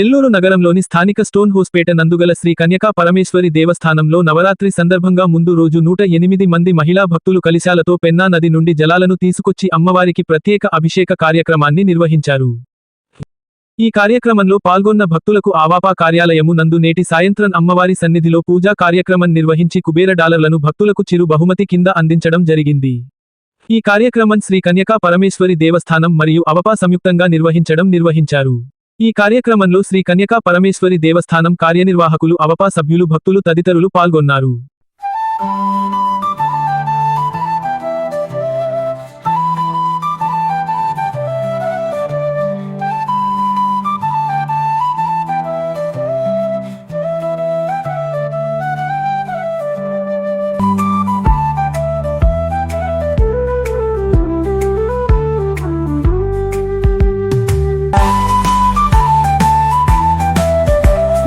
నెల్లూరు నగరంలోని స్థానిక స్టోన్ హోస్పేట నందుగల శ్రీ కన్యకా పరమేశ్వరి దేవస్థానంలో నవరాత్రి సందర్భంగా ముందు రోజు నూట ఎనిమిది మంది మహిళా భక్తులు కలిశాలతో పెన్నా నది నుండి జలాలను తీసుకొచ్చి అమ్మవారికి ప్రత్యేక అభిషేక కార్యక్రమాన్ని నిర్వహించారు. ఈ కార్యక్రమంలో పాల్గొన్న భక్తులకు ఆవాపా కార్యాలయము నందు నేటి సాయంత్రం అమ్మవారి సన్నిధిలో పూజా కార్యక్రమం నిర్వహించి కుబేర డాలర్లను భక్తులకు చిరు బహుమతి కింద అందించడం జరిగింది. ఈ కార్యక్రమం శ్రీ కన్యకా పరమేశ్వరి దేవస్థానం మరియు అవపా సంయుక్తంగా నిర్వహించడం నిర్వహించారు. ఈ కార్యక్రమంలో శ్రీ కన్యకా పరమేశ్వరి దేవస్థానం కార్యనిర్వాహకులు అవపా సభ్యులు భక్తులు తదితరులు పాల్గొన్నారు.